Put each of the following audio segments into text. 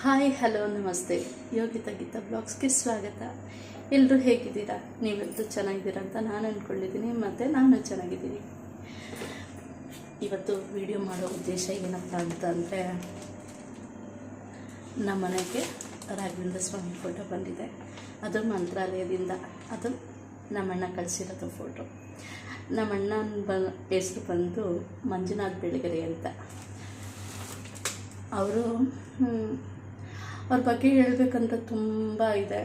Hi, hello, ನಮಸ್ತೆ. ಯೋಗಿತಾ ಗೀತಾ ಬ್ಲಾಗ್ಸ್ಗೆ ಸ್ವಾಗತ. ಎಲ್ಲರೂ ಹೇಗಿದ್ದೀರಾ? ನೀವೆಲ್ಲರೂ ಚೆನ್ನಾಗಿದ್ದೀರಾ ಅಂತ ನಾನು ಅಂದ್ಕೊಂಡಿದ್ದೀನಿ, ಮತ್ತು ನಾನು ಚೆನ್ನಾಗಿದ್ದೀನಿ. ಇವತ್ತು ವಿಡಿಯೋ ಮಾಡೋ ಉದ್ದೇಶ ಏನಪ್ಪ ಅಂತ ಅಂದರೆ ನಮ್ಮ ಮನೆಗೆ ರಾಘವೇಂದ್ರ ಸ್ವಾಮಿ ಫೋಟೋ ಬಂದಿದೆ. ಅದು ಮಂತ್ರಾಲಯದಿಂದ. ಅದು ನಮ್ಮಣ್ಣ ಕಳಿಸಿರೋದು ಫೋಟೋ. ನಮ್ಮಣ್ಣನ ಬ, ಹೆಸರು ಬಂದು ಮಂಜುನಾಥ್ ಬೆಳಗೆರೆ ಅಂತ. ಅವರು ಅವ್ರ ಬಗ್ಗೆ ಹೇಳಬೇಕಂತ ತುಂಬ ಇದೆ.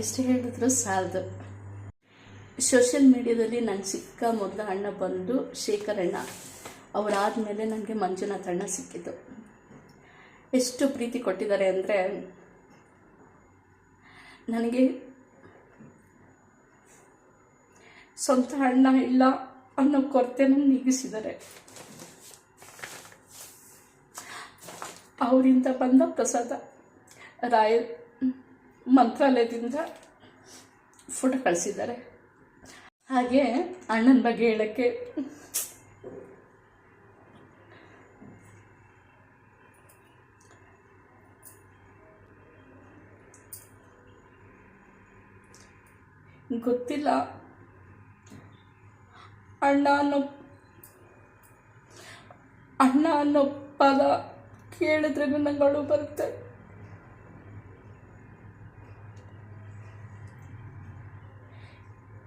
ಎಷ್ಟು ಹೇಳಿದ್ರು ಸಾಲದು. ಸೋಷಿಯಲ್ ಮೀಡಿಯಾದಲ್ಲಿ ನನ್ನ ಸಿಕ್ಕ ಮೊದಲ ಅಣ್ಣ ಬಂದು ಶೇಖರಣ್ಣ. ಅಣ್ಣ ಅವರಾದಮೇಲೆ ನನಗೆ ಮಂಜುನಾಥ ಅಣ್ಣ ಸಿಕ್ಕಿತು ಎಷ್ಟು ಪ್ರೀತಿ ಕೊಟ್ಟಿದ್ದಾರೆ ಅಂದರೆ ನನಗೆ ಸ್ವಂತ ಅಣ್ಣ ಇಲ್ಲ ಅನ್ನೋ ಕೊರತೆನ ನೀಗಿಸಿದ್ದಾರೆ. ಅವರಿಂದ ಬಂದ ಪ್ರಸಾದ. ರಾಯ ಮಂತ್ರಾಲಯದಿಂದ ಫೋಟೋ ಕಳಿಸಿದ್ದಾರೆ. ಹಾಗೆ ಅಣ್ಣನ ಬಗ್ಗೆ ಹೇಳೋಕ್ಕೆ ಗೊತ್ತಿಲ್ಲ. ಅಣ್ಣ ಅನ್ನೋ ಅಣ್ಣ ಅನ್ನೋ ಪದ ಕೇಳಿದ್ರೆ ನಂಗೆ ಅಳು ಬರುತ್ತೆ.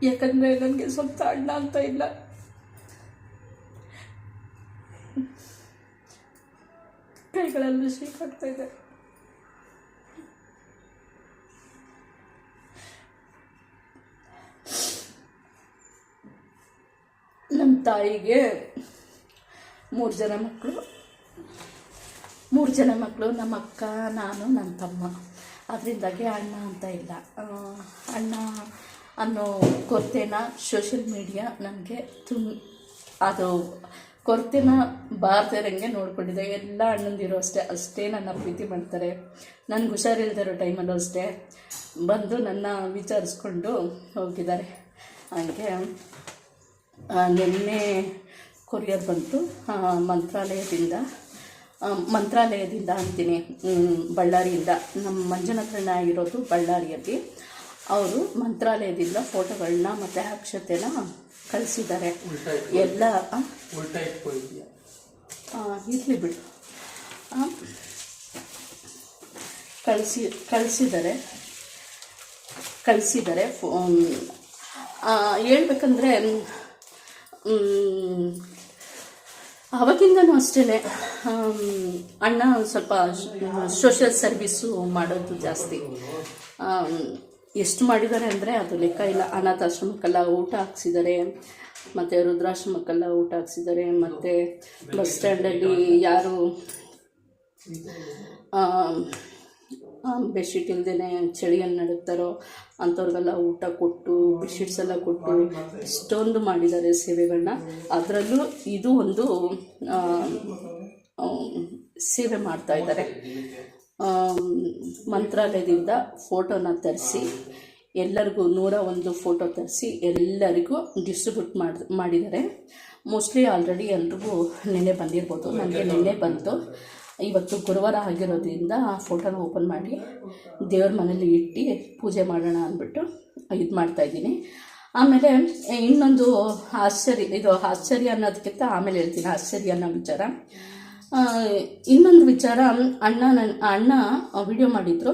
ಯಾಕಂದ್ರೆ ನನಗೆ ಸ್ವಂತ ಅಣ್ಣ ಅಂತ ಇಲ್ಲ. ಕೈಗಳಲ್ಲಿ ಶೀಕಾಗ್ತಾ ಇದೆ. ನಮ್ಮ ತಾಯಿಗೆ ಮೂರು ಜನ ಮಕ್ಕಳು ಜನ ಮಕ್ಕಳು ನಮ್ಮ ಅಕ್ಕ, ನಾನು ನನ್ನ ತಮ್ಮ. ಅದರಿಂದಾಗಿ ಅಣ್ಣ ಅಂತ ಇಲ್ಲ. ಅಣ್ಣ ಅನ್ನೋ ಕೊರತೆನ ಸೋಷಿಯಲ್ ಮೀಡಿಯಾ ನನಗೆ ತುಂಬ ಅದು ಕೊರತೆನ ಬಾರ್ದಿರಂಗೆ ನೋಡ್ಕೊಂಡಿದೆ. ಎಲ್ಲ ಅಣ್ಣಂದಿರೋ ಅಷ್ಟೇ ಅಷ್ಟೇ ನನ್ನ ಪ್ರೀತಿ ಮಾಡ್ತಾರೆ. ನನಗೆ ಹುಷಾರಿಲ್ದಿರೋ ಟೈಮಲ್ಲೂ ಅಷ್ಟೇ ಬಂದು ನನ್ನ ವಿಚಾರಿಸ್ಕೊಂಡು ಹೋಗಿದ್ದಾರೆ. ಹಾಗೆ ನಿನ್ನೆ ಕೊರಿಯರ್ ಬಂತು ಮಂತ್ರಾಲಯದಿಂದ. ಮಂತ್ರಾಲಯದಿಂದ ಅಂತೀನಿ ಬಳ್ಳಾರಿಯಿಂದ. ನಮ್ಮ ಮಂಜುನಾಥಣ್ಣ ಆಗಿರೋದು ಬಳ್ಳಾರಿಯಲ್ಲಿ. ಅವರು ಮಂತ್ರಾಲಯದಿಂದ ಫೋಟೋಗಳನ್ನ ಮತ್ತು ಅಕ್ಷತೆನ ಕಳಿಸಿದ್ದಾರೆ. ಎಲ್ಲ ಇರಲಿ ಬಿಡು. ಕಳಿಸಿ ಕಳಿಸಿದ್ದಾರೆ. ಕಳಿಸಿದ್ದಾರೆ ಫೋ ಹೇಳ್ಬೇಕಂದ್ರೆ ಅವಾಗಿಂದನೂ ಅಷ್ಟೇ ಅಣ್ಣ ಸ್ವಲ್ಪ ಸೋಷಿಯಲ್ ಸರ್ವಿಸು ಮಾಡೋದು ಜಾಸ್ತಿ. ಎಷ್ಟು ಮಾಡಿದ್ದಾರೆ ಅಂದರೆ ಅದು ಲೆಕ್ಕ ಇಲ್ಲ. ಅನಾಥಾಶ್ರಮಕ್ಕೆಲ್ಲ ಊಟ ಹಾಕ್ಸಿದ್ದಾರೆ. ಮತ್ತು ರುದ್ರಾಶ್ರಮಕ್ಕೆಲ್ಲ ಊಟ ಹಾಕ್ಸಿದ್ದಾರೆ. ಮತ್ತು ಬಸ್ ಸ್ಟ್ಯಾಂಡಲ್ಲಿ ಯಾರು ಬೆಡ್ಶೀಟ್ ಇಲ್ದೇ ಚಳಿಯಲ್ಲಿ ನಡುತ್ತಾರೋ ಅಂಥವ್ರಿಗೆಲ್ಲ ಊಟ ಕೊಟ್ಟು, ಬೆಡ್ಶೀಟ್ಸ್ ಎಲ್ಲ ಕೊಟ್ಟು ಇಷ್ಟೊಂದು ಮಾಡಿದ್ದಾರೆ ಸೇವೆಗಳನ್ನ. ಅದರಲ್ಲೂ ಇದು ಒಂದು ಸೇವೆ ಮಾಡ್ತಾ ಇದ್ದಾರೆ. ಮಂತ್ರಾಲಯದಿಂದ ಫೋಟೋನ ತರಿಸಿ, ಎಲ್ಲರಿಗೂ ನೂರ ಒಂದು ಫೋಟೋ ತರಿಸಿ ಎಲ್ಲರಿಗೂ ಡಿಸ್ಟ್ರಿಬ್ಯೂಟ್ ಮಾಡಿ, ಮಾಡಿದ್ದಾರೆ. ಮೋಸ್ಟ್ಲಿ ಆಲ್ರೆಡಿ ಎಲ್ರಿಗೂ ನಿನ್ನೆ ಬಂದಿರ್ಬೋದು. ನನಗೆ ನಿನ್ನೆ ಬಂತು. ಇವತ್ತು ಗುರುವಾರ ಆಗಿರೋದ್ರಿಂದ ಆ ಫೋಟೋನ ಓಪನ್ ಮಾಡಿ ದೇವ್ರ ಮನೇಲಿ ಇಟ್ಟು ಪೂಜೆ ಮಾಡೋಣ ಅಂದ್ಬಿಟ್ಟು ಇದು ಮಾಡ್ತಾಯಿದ್ದೀನಿ ಆಮೇಲೆ ಇನ್ನೊಂದು ಆಶ್ಚರ್ಯ, ಇದು ಆಶ್ಚರ್ಯ ಅನ್ನೋದಕ್ಕಿಂತ ಆಮೇಲೆ ಹೇಳ್ತೀನಿ, ಆಶ್ಚರ್ಯ ಅನ್ನೋ ವಿಚಾರ. ಇನ್ನೊಂದು ವಿಚಾರ, ಅಣ್ಣ ನನ್ನ ಅಣ್ಣ ವಿಡಿಯೋ ಮಾಡಿದ್ರು.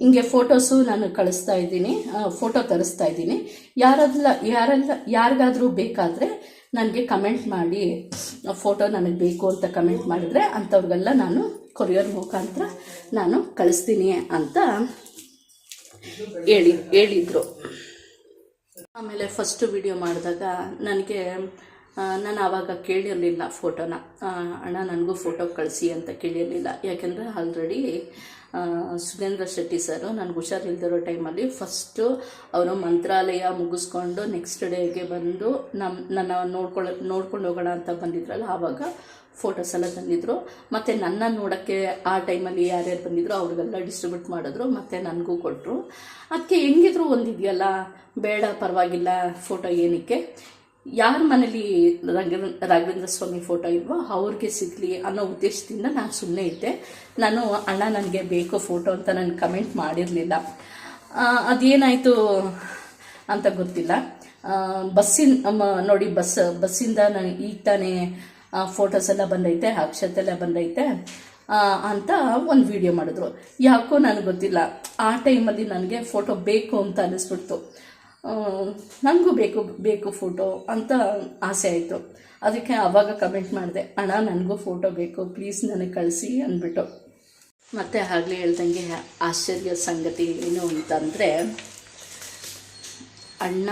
ಹಿಂಗೆ ಫೋಟೋಸು ನಾನು ಕಳಿಸ್ತಾ ಇದ್ದೀನಿ ಫೋಟೋ ತರಿಸ್ತಾ ಇದ್ದೀನಿ. ಯಾರಲ್ಲ ಯಾರೆಲ್ಲ ಯಾರಿಗಾದರೂ ಬೇಕಾದರೆ ನನಗೆ ಕಮೆಂಟ್ ಮಾಡಿ ಫೋಟೋ ನನಗೆ ಬೇಕು ಅಂತ ಕಮೆಂಟ್ ಮಾಡಿದರೆ ಅಂಥವ್ರಿಗೆಲ್ಲ ನಾನು ಕೊರಿಯರ್ ಮುಖಾಂತರ ನಾನು ಕಳಿಸ್ತೀನಿ ಅಂತ ಹೇಳಿ, ಹೇಳಿದರು. ಆಮೇಲೆ ಫಸ್ಟ್ ವಿಡಿಯೋ ಮಾಡಿದಾಗ ನನಗೆ ನಾನು ಆವಾಗ ಕೇಳಿರಲಿಲ್ಲ ಫೋಟೋನ ಅಣ್ಣ, ನನಗೂ ಫೋಟೋ ಕಳಿಸಿ ಅಂತ ಕೇಳಿರಲಿಲ್ಲ. ಯಾಕೆಂದರೆ ಆಲ್ರೆಡಿ ಸುರೇಂದ್ರ ಶೆಟ್ಟಿ ಸರು, ನನಗೆ ಹುಷಾರಿಲ್ದಿರೋ ಟೈಮಲ್ಲಿ ಫಸ್ಟು ಅವರು ಮಂತ್ರಾಲಯ ಮುಗಿಸ್ಕೊಂಡು ನೆಕ್ಸ್ಟ್ ಡೇಗೆ ಬಂದು ನಮ್ಮ ನನ್ನ ನೋಡ್ಕೊಳ್ಳೋ ನೋಡ್ಕೊಂಡು ಹೋಗೋಣ ಅಂತ ಬಂದಿದ್ರಲ್ಲ, ಆವಾಗ ಫೋಟೋಸ್ ಎಲ್ಲ ತಂದಿದ್ರು. ಮತ್ತು ನನ್ನ ನೋಡೋಕ್ಕೆ ಆ ಟೈಮಲ್ಲಿ ಯಾರ್ಯಾರು ಬಂದಿದ್ರು ಅವ್ರಿಗೆಲ್ಲ ಡಿಸ್ಟ್ರಿಬ್ಯೂಟ್ ಮಾಡಿದ್ರು, ಮತ್ತು ನನಗೂ ಕೊಟ್ಟರು ಅದಕ್ಕೆ ಹೆಂಗಿದ್ರು ಒಂದಿದೆಯಲ್ಲ ಬೇಡ ಪರವಾಗಿಲ್ಲ ಫೋಟೋ ಏನಕ್ಕೆ. ಯಾರ ಮನೇಲಿ ರಾಘವೇಂದ್ರ ರಾಘವೇಂದ್ರ ಸ್ವಾಮಿ ಫೋಟೋ ಇಲ್ವೋ ಅವ್ರಿಗೆ ಸಿಗಲಿ ಅನ್ನೋ ಉದ್ದೇಶದಿಂದ ನಾನು ಸುಮ್ಮನೆ ಇದ್ದೆ. ನಾನು, ಅಣ್ಣ, ನನಗೆ ಬೇಕು ಫೋಟೋ ಅಂತ ನಾನು ಕಮೆಂಟ್ ಮಾಡಿರಲಿಲ್ಲ. ಅದೇನಾಯಿತು ಅಂತ ಗೊತ್ತಿಲ್ಲ. ಬಸ್ಸಿನ ನೋಡಿ, ಬಸ್, ಬಸ್ಸಿಂದ ನಾನು ಈಗ ತಾನೇ ಫೋಟೋಸ್ ಎಲ್ಲ ಬಂದೈತೆ ಅಕ್ಷತೆ ಎಲ್ಲ ಬಂದೈತೆ ಅಂತ ಒಂದು ವಿಡಿಯೋ ಮಾಡಿದ್ರು. ಯಾಕೋ ನನಗೆ ಗೊತ್ತಿಲ್ಲ. ಆ ಟೈಮಲ್ಲಿ ನನಗೆ ಫೋಟೋ ಬೇಕು ಅಂತ ಅನ್ನಿಸ್ಬಿಡ್ತು ನನಗೂ ಬೇಕು ಬೇಕು ಫೋಟೋ ಅಂತ ಆಸೆ ಆಯಿತು. ಅದಕ್ಕೆ ಆವಾಗ ಕಮೆಂಟ್ ಮಾಡಿದೆ, ಅಣ್ಣ, ನನಗೂ ಫೋಟೋ ಬೇಕು ಪ್ಲೀಸ್ ನನಗೆ ಕಳಿಸಿ, ಅಂದ್ಬಿಟ್ಟು. ಮತ್ತು ಆಗಲೇ ಹೇಳ್ದಂಗೆ ಆಶ್ಚರ್ಯ ಸಂಗತಿ ಏನು ಅಂತಂದರೆ, ಅಣ್ಣ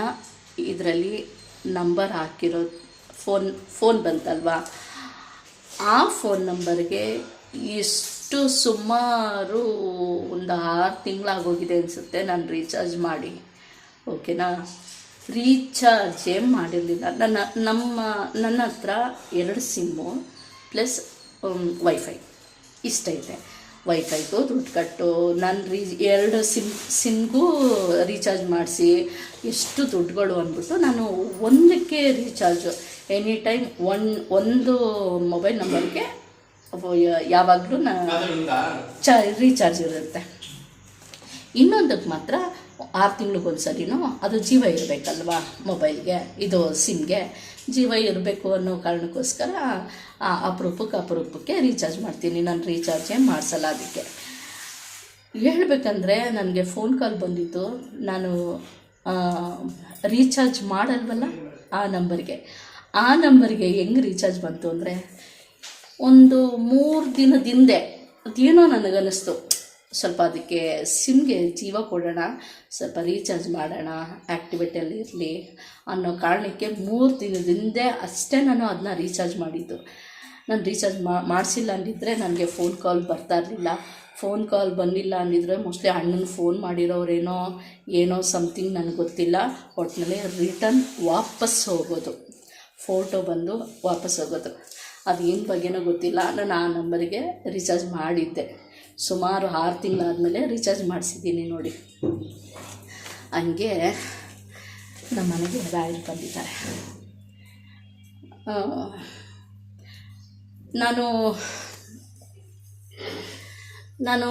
ಇದರಲ್ಲಿ ನಂಬರ್ ಹಾಕಿರೋ ಫೋನ್ ಫೋನ್ ಬಂತಲ್ವಾ? ಆ ಫೋನ್ ನಂಬರ್ಗೆ ಎಷ್ಟು ಸುಮಾರು ಒಂದು ಆರು ತಿಂಗಳಾಗೋಗಿದೆ ಅನಿಸುತ್ತೆ, ನಾನು ರೀಚಾರ್ಜ್ ಮಾಡಿ. ಓಕೆನಾ ರೀಚಾರ್ಜೇ ಮಾಡಿರಲಿಲ್ಲ. ನನ್ನ ನಮ್ಮ ನನ್ನ ಹತ್ರ ಎರಡು ಸಿಮ್ಮು ಪ್ಲಸ್ ವೈಫೈ ಇಷ್ಟೈತೆ ವೈಫೈಗೂ ದುಡ್ಡು ಕಟ್ಟು ನಾನು ರೀ ಎರಡು ಸಿಮ್ ಸಿಮ್ಗೂ ರೀಚಾರ್ಜ್ ಮಾಡಿಸಿ ಎಷ್ಟು ದುಡ್ಡುಗಳು ಅಂದ್ಬಿಟ್ಟು ನಾನು ಒಂದಕ್ಕೆ ರೀಚಾರ್ಜು ಎನಿ ಟೈಮ್ ಒನ್ ಒಂದು ಮೊಬೈಲ್ ನಂಬರ್ಗೆ ಯಾವಾಗಲೂ ನಾನು ಚ ರೀಚಾರ್ಜ್ ಇರುತ್ತೆ. ಇನ್ನೊಂದಕ್ಕೆ ಮಾತ್ರ ಆರು ತಿಂಗಳಿಗೊಂದ್ಸರಿನೂ ಅದು ಜೀವ ಇರಬೇಕಲ್ವಾ ಮೊಬೈಲ್ಗೆ, ಇದು ಸಿಮ್ಗೆ. ಜೀವ ಇರಬೇಕು ಅನ್ನೋ ಕಾರಣಕ್ಕೋಸ್ಕರ ಆ ಅಪರೂಪಕ್ಕೆ ಅಪರೂಪಕ್ಕೆ ರೀಚಾರ್ಜ್ ಮಾಡ್ತೀನಿ. ನಾನು ರೀಚಾರ್ಜೇ ಮಾಡಿಸಲ್ಲ ಅದಕ್ಕೆ. ಹೇಳ್ಬೇಕಂದ್ರೆ ನನಗೆ ಫೋನ್ ಕಾಲ್ ಬಂದಿತ್ತು. ನಾನು ರೀಚಾರ್ಜ್ ಮಾಡಲ್ವಲ್ಲ ಆ ನಂಬರ್ಗೆ. ಆ ನಂಬರ್ಗೆ ಹೆಂಗೆ ರೀಚಾರ್ಜ್ ಬಂತು ಅಂದರೆ, ಒಂದು ಮೂರು ದಿನದ ಹಿಂದೆ ಅದೇನೋ ನನಗನ್ನಿಸ್ತು. ಸ್ವಲ್ಪ ಅದಕ್ಕೆ ಸಿಮ್ಗೆ ಜೀವ ಕೊಡೋಣ, ಸ್ವಲ್ಪ ರೀಚಾರ್ಜ್ ಮಾಡೋಣ ಆ್ಯಕ್ಟಿವೇಟಲ್ಲಿ ಇರಲಿ ಅನ್ನೋ ಕಾರಣಕ್ಕೆ ಮೂರು ದಿನದ ಹಿಂದೆ ಅಷ್ಟೇ ನಾನು ಅದನ್ನ ರೀಚಾರ್ಜ್ ಮಾಡಿದ್ದು. ನಾನು ರೀಚಾರ್ಜ್ ಮಾಡಿಸಿಲ್ಲ ಅಂದಿದ್ದರೆ ನನಗೆ ಫೋನ್ ಕಾಲ್ ಬರ್ತಾ ಇರಲಿಲ್ಲ. ಫೋನ್ ಕಾಲ್ ಬಂದಿಲ್ಲ ಅಂದಿದ್ರೆ ಮೋಸ್ಟ್ಲಿ ಅಣ್ಣನ ಫೋನ್ ಮಾಡಿರೋರೇನೋ ಏನೋ ಸಮಥಿಂಗ್ ನನಗೆ ಗೊತ್ತಿಲ್ಲ. ಒಟ್ಟಿನಲ್ಲಿ ರಿಟರ್ನ್ ವಾಪಸ್ ಹೋಗೋದು. ಫೋಟೋ ಬಂದು ವಾಪಸ್ ಹೋಗೋದು. ಅದು ಏನು ಬಗ್ಗೆನೋ ಗೊತ್ತಿಲ್ಲ. ನಾನು ಆ ನಂಬರಿಗೆ ರೀಚಾರ್ಜ್ ಮಾಡಿದ್ದೆ. ಸುಮಾರು ಆರು ತಿಂಗಳಾದಮೇಲೆ ರೀಚಾರ್ಜ್ ಮಾಡಿಸಿದ್ದೀನಿ ನೋಡಿ. ಹಂಗೆ ನಮ್ಮ ಮನೆಗೆ ರಾಯರು ಬಂದಿದ್ದಾರೆ. ನಾನು ನಾನು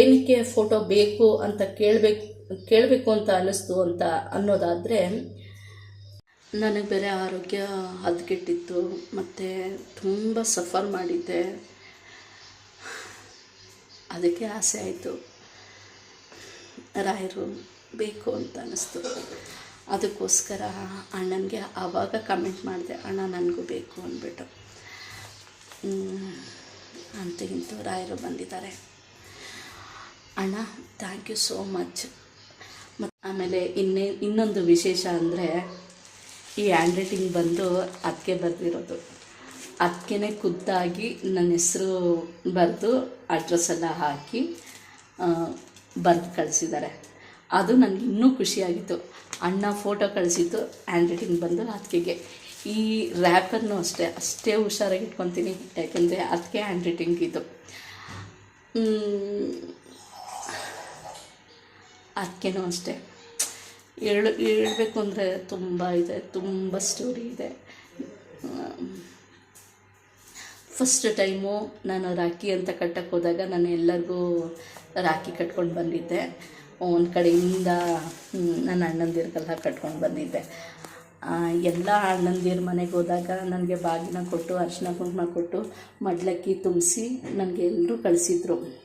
ಏನಕ್ಕೆ ಫೋಟೋ ಬೇಕು ಅಂತ ಕೇಳಬೇಕು ಕೇಳಬೇಕು ಅಂತ ಅನ್ನಿಸ್ತು ಅಂತ ಅನ್ನೋದಾದರೆ, ನನಗೆ ಬೇರೆ ಆರೋಗ್ಯ ಹದಗೆಟ್ಟಿತ್ತು, ಮತ್ತು ತುಂಬ ಸಫರ್ ಮಾಡಿದ್ದೆ. ಅದಕ್ಕೆ ಆಸೆ ಆಯಿತು. ರಾಯರು ಬೇಕು ಅಂತ ಅನ್ನಿಸ್ತು. ಅದಕ್ಕೋಸ್ಕರ ಅಣ್ಣನಿಗೆ ಆವಾಗ ಕಮೆಂಟ್ ಮಾಡಿದೆ, ಅಣ್ಣ, ನನಗೂ ಬೇಕು ಅಂದ್ಬಿಟ್ಟು. ಅಂತ ಇಂತು ರಾಯರು ಬಂದಿದ್ದಾರೆ. ಅಣ್ಣ ಥ್ಯಾಂಕ್ ಯು ಸೋ ಮಚ್ ಮತ್ತು ಆಮೇಲೆ ಇನ್ನೇ, ಇನ್ನೊಂದು ವಿಶೇಷ ಅಂದರೆ ಈ ಹ್ಯಾಂಡ್ ರೈಟಿಂಗ್ ಬಂದು ಅದಕ್ಕೆ ಬರೆದಿರೋದು. ಅದಕ್ಕೆ ಖುದ್ದಾಗಿ ನನ್ನ ಹೆಸರು ಬರೆದು ಅಡ್ರೆಸ್ ಎಲ್ಲ ಹಾಕಿ ಬರೆದು ಕಳಿಸಿದ್ದಾರೆ. ಅದು ನನಗೆ ಇನ್ನೂ ಖುಷಿಯಾಗಿತ್ತು. ಅಣ್ಣ ಫೋಟೋ ಕಳಿಸಿದ್ದು ಹ್ಯಾಂಡ್ ರೈಟಿಂಗ್ ಬಂದು ಅದಕ್ಕೆ ಈ ರ್ಯಾಪನ್ನು ಅಷ್ಟೇ ಅಷ್ಟೇ ಹುಷಾರಾಗಿ ಇಟ್ಕೊತೀನಿ. ಯಾಕೆಂದರೆ ಅದಕ್ಕೆ ಹ್ಯಾಂಡ್ ರೈಟಿಂಗ್ ಇದು ಅದಕ್ಕೇನೂ ಅಷ್ಟೇ. ಹೇಳು, ಹೇಳಬೇಕು ಅಂದರೆ ತುಂಬ ಇದೆ, ತುಂಬ ಸ್ಟೋರಿ ಇದೆ. ಫಸ್ಟ್ ಟೈಮು ನಾನು ರಾಖಿ ಅಂತ ಕಟ್ಟಕ್ಕೆ ಹೋದಾಗ ನಾನು ಎಲ್ಲರಿಗೂ ರಾಖಿ ಕಟ್ಕೊಂಡು ಬಂದಿದ್ದೆ. ಒಂದು ಕಡೆಯಿಂದ ನನ್ನ ಅಣ್ಣಂದಿರಿಗೆಲ್ಲ ಕಟ್ಕೊಂಡು ಬಂದಿದ್ದೆ. ಎಲ್ಲ ಅಣ್ಣಂದಿರ ಮನೆಗೆ ಹೋದಾಗ ನನಗೆ ಬಾಗಿನ ಕೊಟ್ಟು, ಅರ್ಶಿನ ಕುಂಕುಮ ಕೊಟ್ಟು, ಮಡ್ಲಕ್ಕಿ ತುಂಬಿಸಿ ನನಗೆ ಎಲ್ಲರೂ ಕಳಿಸಿದ್ರು.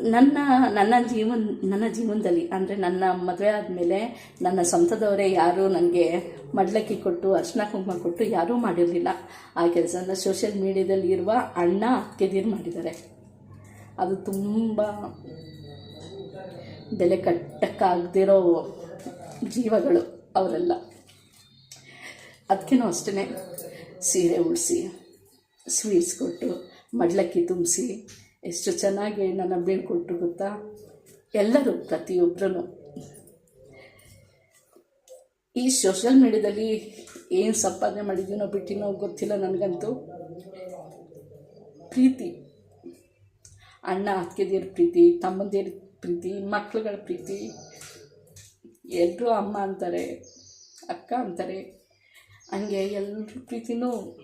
ನನ್ನ ನನ್ನ ಜೀವನ, ನನ್ನ ಜೀವನದಲ್ಲಿ, ಅಂದರೆ ನನ್ನ ಮದುವೆ ಆದಮೇಲೆ ನನ್ನ ಸ್ವಂತದವರೇ ಯಾರೂ ನನಗೆ ಮಡ್ಲಕ್ಕಿ ಕೊಟ್ಟು, ಅರ್ಶನ ಕುಂಕುಮ ಕೊಟ್ಟು ಯಾರೂ ಮಾಡಿರಲಿಲ್ಲ. ಆ ಕೆಲಸನ ಸೋಷಿಯಲ್ ಮೀಡಿಯಾದಲ್ಲಿ ಇರುವ ಅಣ್ಣ ಅತ್ತೆದೀರು ಮಾಡಿದ್ದಾರೆ. ಅದು ತುಂಬ ಬೆಲೆ ಕಟ್ಟಕ್ಕಾಗದಿರೋ ಜೀವಗಳು ಅವರೆಲ್ಲ. ಅದಕ್ಕೇನೂ ಅಷ್ಟೇ ಸೀರೆ ಉಡಿಸಿ ಸ್ವೀಟ್ಸ್ ಕೊಟ್ಟು, ಮಡ್ಲಕ್ಕಿ ತುಂಬಿಸಿ ಎಷ್ಟು ಚೆನ್ನಾಗಿ ನನ್ನ ಬೀಳ್ಕೊಟ್ಟು ಗೊತ್ತಾ? ಎಲ್ಲರೂ ಪ್ರತಿಯೊಬ್ಬರೂ ಈ ಸೋಷಿಯಲ್ ಮೀಡ್ಯಾದಲ್ಲಿ ಏನು ಸಂಪಾದನೆ ಮಾಡಿದ್ದೀನೋ ಬಿಟ್ಟಿನೋ ಗೊತ್ತಿಲ್ಲ ನನಗಂತೂ. ಪ್ರೀತಿ. ಅಣ್ಣ ಅತ್ತಿಗೆದಿಯರ ಪ್ರೀತಿ, ತಮ್ಮಂದಿರ ಪ್ರೀತಿ, ಮಕ್ಳುಗಳ ಪ್ರೀತಿ. ಎಲ್ಲರೂ ಅಮ್ಮ ಅಂತಾರೆ, ಅಕ್ಕ ಅಂತಾರೆ. ಹಂಗೆ ಎಲ್ಲರ ಪ್ರೀತಿನೂ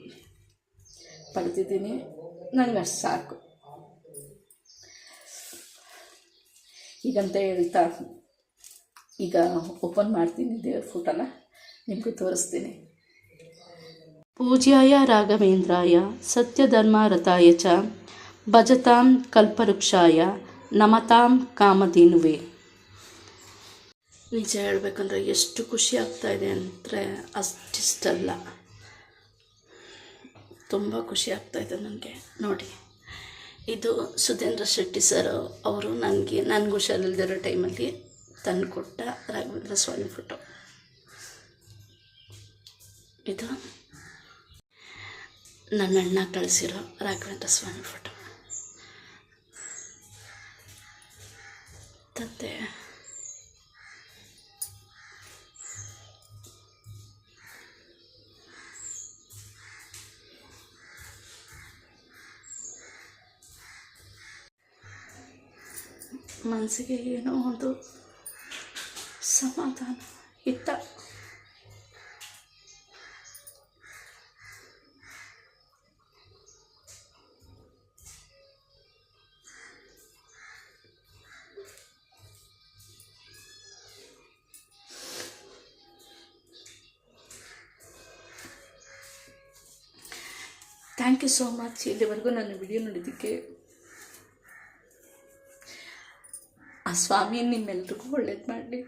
ಪಡೆದಿದ್ದೀನಿ ನಂಗೆ ಅಷ್ಟು ಸಾಕು. ಈಗಂತ ಹೇಳ್ತಾ ಈಗ ಓಪನ್ ಮಾಡ್ತೀನಿ ದೇವ್ರ ಫೋಟೋನ ನಿಮಗೂ ತೋರಿಸ್ತೀನಿ. ಪೂಜ್ಯಾಯ ರಾಘವೇಂದ್ರಾಯ, ಸತ್ಯಧರ್ಮರತಾಯ ಚ, ಭಜತಾಂ ಕಲ್ಪವೃಕ್ಷಾಯ, ನಮತಾಂ ಕಾಮಧೇನುವೆ. ನಿಜ ಹೇಳ್ಬೇಕಂದ್ರೆ ಎಷ್ಟು ಖುಷಿ ಆಗ್ತಾ ಇದೆ ಅಂದರೆ ಅಷ್ಟಿಷ್ಟಲ್ಲ. ತುಂಬ ಖುಷಿ ಆಗ್ತಾ ಇದೆ ನನಗೆ. ನೋಡಿ. ಇದು ಸುಧೇಂದ್ರ ಶೆಟ್ಟಿ ಸರ್ ಅವರು ನನಗೆ ನನಗೆ ಹುಷಾರಿಲ್ದಿರೋ ಟೈಮಲ್ಲಿ ತಂದು ಕೊಟ್ಟ ರಾಘವೇಂದ್ರ ಸ್ವಾಮಿ ಫೋಟೋ ಇದು ನನ್ನ ಅಣ್ಣ ಕಳಿಸಿರೋ ರಾಘವೇಂದ್ರ ಸ್ವಾಮಿ ಫೋಟೋ ತಂದೆ. ಮನಸ್ಸಿಗೆ ಏನೋ ಒಂದು ಸಮಾಧಾನ ಇತ್ತ ಥ್ಯಾಂಕ್ ಯು ಸೋ ಮಚ್ ಇಲ್ಲಿವರೆಗೂ ನಾನು ವಿಡಿಯೋ ನೋಡಿದ್ದಕ್ಕೆ ಆ ಸ್ವಾಮಿ ನಿಮ್ಮೆಲ್ರಿಗೂ ಒಳ್ಳೇದು ಮಾಡಲಿ